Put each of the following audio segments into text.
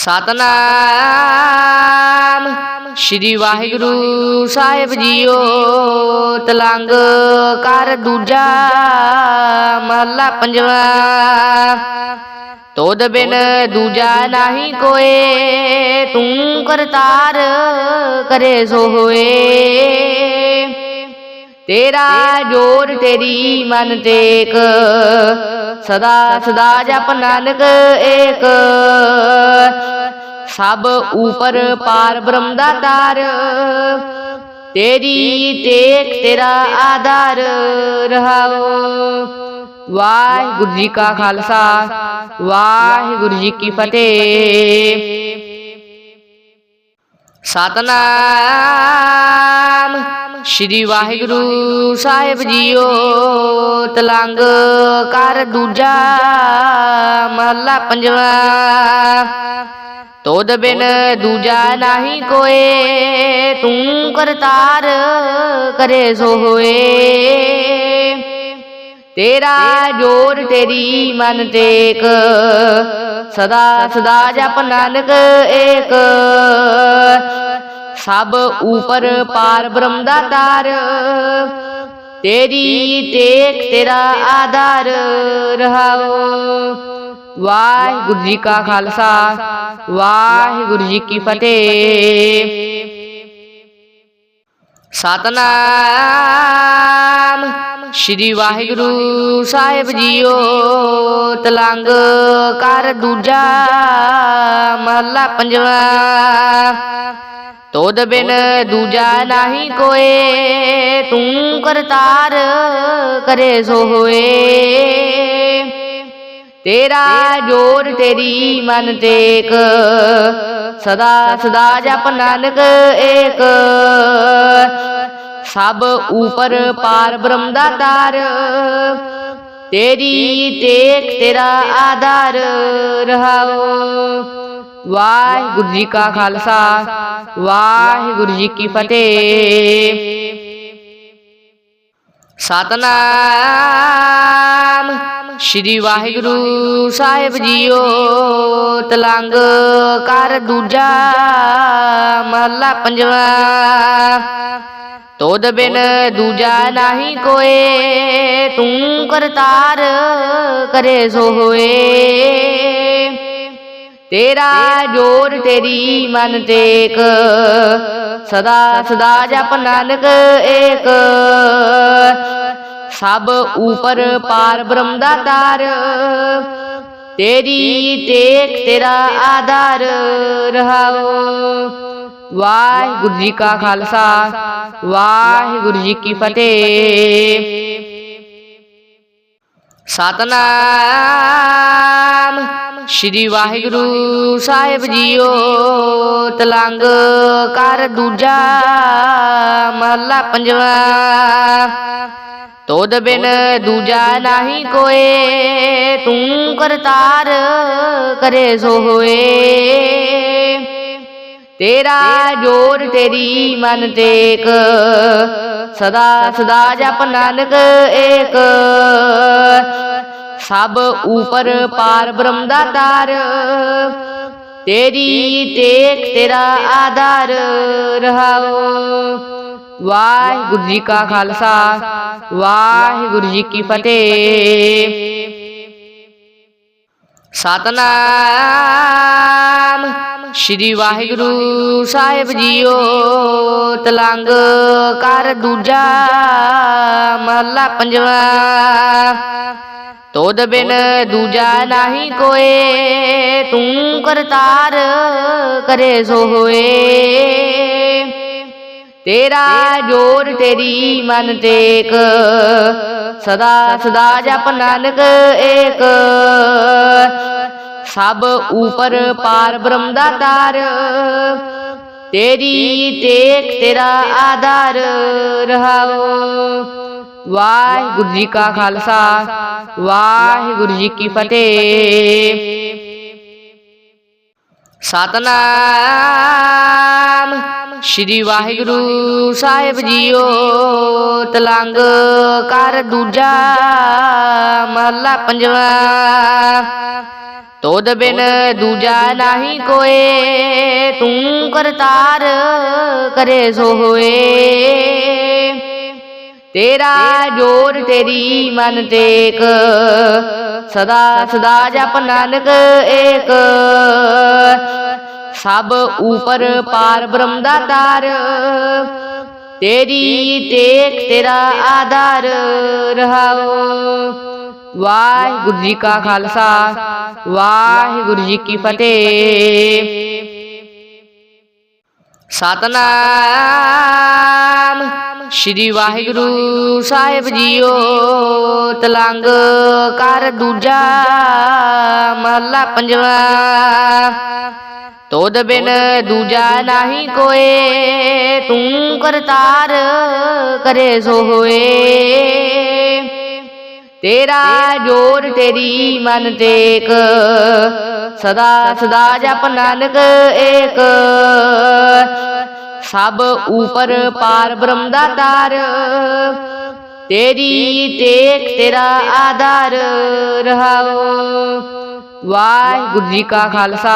ਸਤਨਾਮ। ਸ੍ਰੀ ਵਾਹਿਗੁਰੂ ਸਾਹਿਬ ਜੀਓ, ਤਲੰਗ ਕਰ ਦੂਜਾ ਮਹਲਾ ਪੰਜਵਾ। ਤੋਦ ਬਿਨ ਦੂਜਾ ਨਹੀਂ ਕੋਏ, ਤੂੰ ਕਰਤਾਰ ਕਰੇ ਸੋ ਹੋਏ ਤੇਰਾ ਜੋਰ ਤੇਰੀ ਮਨ ਟੇਕ। ਸਦਾ ਸਦਾ ਜਪ ਨਾਨਕ ਏਕ। ਸਭ ਉਪਰ ਪਾਰ ਬ੍ਰਹਮ ਦਾ ਤਾਰ। ਤੇਰੀ। ਟੇਕ ਤੇਰਾ ਆਧਾਰ ਰਹਾਓ। ਵਾਹਿਗੁਰੂ ਜੀ ਕਾ ਖਾਲਸਾ। ਵਾਹਿਗੁਰੂ ਜੀ ਕੀ ਫਤਿਹ। ਸਤਨਾਮ। ਸ੍ਰੀ ਵਾਹਿਗੁਰੂ ਸਾਹਿਬ ਜੀਓ ਤਲੰਗ ਕਰ ਦੂਜਾ ਮਹਲਾ ਪੰਜਵਾ। ਤੋਦ ਬਿਨ ਦੂਜਾ ਨਹੀਂ ਕੋਏ ਤੂੰ ਕਰਤਾਰ ਕਰੇ ਸੋ ਹੋਏ। ਤੇਰਾ ਜੋਰ ਤੇਰੀ ਮਨ ਟੇਕ। ਸਦਾ ਸਦਾ ਜਪ ਨਾਨਕ ਏਕ। ਸਭ ਉਪਰ ਪਾਰ ਬ੍ਰਹਮ ਦਾ ਤਾਰ। ਤੇਰੀ ਟੇਕ ਤੇਰਾ ਆਧਾਰ ਰਹਾਓ। ਵਾਹਿਗੁਰੂ ਜੀ ਕਾ ਖਾਲਸਾ, ਵਾਹਿਗੁਰੂ ਜੀ ਕੀ ਫਤਿਹ। ਸਤਨਾਮ ਸ੍ਰੀ ਵਾਹਿਗੁਰੂ ਸਾਹਿਬ ਜੀਓ। ਤਲੰਗ ਕਰ ਦੂਜਾ ਮਹਲਾ ਪੰਜਵਾ। ਤੋਦ ਬਿਨ ਦੂਜਾ ਨਹੀਂ ਕੋਏ ਤੂੰ ਕਰਤਾਰ ਕਰੇ ਸੋ ਹੋਏ। ਤੇਰਾ ਜੋਰ ਤੇਰੀ ਮਨ ਟੇਕ। ਸਦਾ ਸਦਾ ਜਪ ਨਾਨਕ ਏਕ। ਸਭ ਉਪਰ ਪਾਰ ਬ੍ਰਹਮ ਦਾ ਤਾਰ। ਤੇਰੀ। ਟੇਕ ਤੇਰਾ ਆਧਾਰ ਰਹਾਓ। ਵਾਹਿਗੁਰੂ ਜੀ ਕਾ ਖਾਲਸਾ, ਵਾਹਿਗੁਰੂ ਜੀ ਕੀ ਫਤਿਹ। ਸਤਨਾਮ ਸ੍ਰੀ ਵਾਹਿਗੁਰੂ ਸਾਹਿਬ ਜੀਓ, ਤਲੰਗ ਕਰ ਦੂਜਾ ਮਹਲਾ ਪੰਜਵਾ। ਤੋਦ ਬਿਨ ਦੂਜਾ ਨਹੀਂ ਕੋਏ, ਤੂੰ ਕਰਤਾਰ ਕਰੇ ਸੋ ਹੋਏ। ਤੇਰਾ ਜੋਰ ਤੇਰੀ ਮਨ ਟੇਕ ਸਦਾ ਸਦਾ ਜਪ ਨਾਨਕ ਏਕ। ਸਭ ਉਪਰ ਪਾਰ ਬ੍ਰਹਮ ਦਾ ਤਾਰ। ਤੇਰੀ ਟੇਕ ਤੇਰਾ ਆਧਾਰ ਰਹਾਓ। ਵਾਹਿਗੁਰੂ ਜੀ ਕਾ ਖਾਲਸਾ। ਵਾਹਿਗੁਰੂ ਜੀ ਕੀ ਫਤਿਹ। ਸਤਨਾਮ। ਸ੍ਰੀ ਵਾਹਿਗੁਰੂ ਸਾਹਿਬ ਜੀਓ ਤਲੰਗ ਕਰ ਦੂਜਾ ਮਹਲਾ ਪੰਜਵਾ। ਤੋਦ ਬਿਨ ਦੂਜਾ ਨਹੀਂ ਕੋਏ ਤੂੰ ਕਰਤਾਰ ਕਰੇ ਸੋ ਹੋਏ। ਤੇਰਾ ਜੋਰ ਤੇਰੀ ਮਨ ਟੇਕ। ਸਦਾ ਸਦਾ ਜਪ ਨਾਨਕ ਏਕ। ਸਭ ਉਪਰ ਪਾਰ ਬ੍ਰਹਮ ਦਾ ਤਾਰ ਤੇਰੀ ਟੇਕ ਤੇਰਾ ਆਧਾਰ ਰਹਾਓ। ਵਾਹਿਗੁਰੂ ਜੀ ਕਾ ਖਾਲਸਾ, ਵਾਹਿਗੁਰੂ ਜੀ ਕੀ ਫਤਿਹ। ਸਤਨਾਮ ਸ੍ਰੀ ਵਾਹਿਗੁਰੂ ਸਾਹਿਬ ਜੀਓ। ਤਲੰਗ ਕਰ ਦੂਜਾ ਮਹਲਾ ਪੰਜਵਾ। ਤੋਦ ਬਿਨ ਦੂਜਾ ਨਹੀਂ ਕੋਏ ਤੂੰ ਕਰਤਾਰ ਕਰੇ ਸੋ ਹੋਏ ਤੇਰਾ ਜੋਰ ਤੇਰੀ ਮਨ ਟੇਕ। ਸਦਾ ਸਦਾ ਜਪ ਨਾਨਕ ਏਕ। ਸਭ ਉਪਰ ਪਾਰ ਬ੍ਰਹਮ ਦਾ ਤਾਰ। ਤੇਰੀ। ਟੇਕ ਤੇਰਾ ਆਧਾਰ ਰਹਾਓ। ਵਾਹਿਗੁਰੂ ਜੀ ਕਾ ਖਾਲਸਾ, ਵਾਹਿਗੁਰੂ ਜੀ ਕੀ ਫਤਿਹ। ਸਤਨਾਮ ਸ੍ਰੀ ਵਾਹਿਗੁਰੂ ਸਾਹਿਬ ਜੀਓ, ਤਲੰਗ ਕਰ ਦੂਜਾ ਮਹਲਾ ਪੰਜਵਾ। ਤੋਦ ਬਿਨ ਦੂਜਾ ਨਹੀਂ ਕੋਏ, ਤੂੰ ਕਰਤਾਰ ਕਰੇ ਸੋ ਹੋਏ ਤੇਰਾ ਜੋਰ ਤੇਰੀ ਮਨ ਟੇਕ ਸਦਾ ਸਦਾ ਜਪ ਨਾਨਕ ਏਕ। ਸਭ ਉਪਰ ਪਾਰ ਬ੍ਰਹਮ ਦਾ ਤਾਰ। ਤੇਰੀ। ਟੇਕ ਤੇਰਾ ਆਧਾਰ ਰਹਾਓ। ਵਾਹਿਗੁਰੂ ਜੀ ਕਾ ਖਾਲਸਾ। ਵਾਹਿਗੁਰੂ ਜੀ ਕੀ ਫਤਿਹ। ਸਤਨਾਮ। ਸ਼੍ਰੀ ਵਾਹਿਗੁਰੂ ਸਾਹਿਬ ਜੀਓ ਤਲੰਗ ਕਰ ਦੂਜਾ ਮਹਲਾ ਪੰਜਵਾ। ਤੋਦ ਬਿਨ ਦੂਜਾ ਨਹੀਂ ਕੋਏ ਤੂੰ ਕਰਤਾਰ ਕਰੇ ਸੋ ਹੋਏ। ਤੇਰਾ ਜੋਰ ਤੇਰੀ ਮਨ ਟੇਕ। ਸਦਾ ਸਦਾ ਜਪ ਨਾਨਕ ਏਕ। ਸਭ ਉਪਰ ਪਾਰ ਬ੍ਰਹਮ ਦਾ ਤਾਰ। ਤੇਰੀ ਟੇਕ ਤੇਰਾ ਆਧਾਰ ਰਹਾਓ। ਵਾਹਿਗੁਰੂ ਜੀ ਕਾ ਖਾਲਸਾ,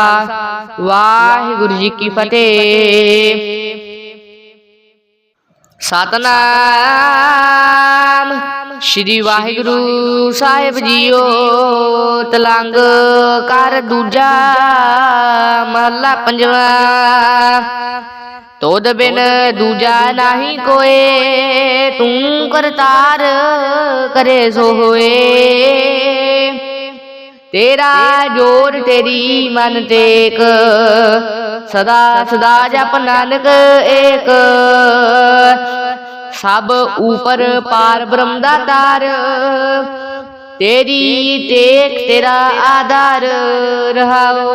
ਵਾਹਿਗੁਰੂ ਜੀ ਕੀ ਫਤਿਹ। ਸਤਨਾਮ ਸ਼੍ਰੀ ਵਾਹਿਗੁਰੂ ਸਾਹਿਬ ਜੀਓ। ਤਲੰਗ ਕਰ ਦੂਜਾ ਮਹਲਾ ਪੰਜਵਾ। ਤੋਦ ਬਿਨ ਦੂਜਾ ਨਹੀਂ ਕੋਏ ਤੂੰ ਕਰਤਾਰ ਕਰੇ ਸੋ ਹੋਏ। ਤੇਰਾ ਜੋਰ ਤੇਰੀ ਮਨ ਟੇਕ। ਸਦਾ ਸਦਾ ਜਪ ਨਾਨਕ ਏਕ। ਸਭ ਉਪਰ ਪਾਰ ਬ੍ਰਹਮ ਦਾ ਤਾਰ। ਤੇਰੀ। ਟੇਕ ਤੇਰਾ ਆਧਾਰ ਰਹਾਓ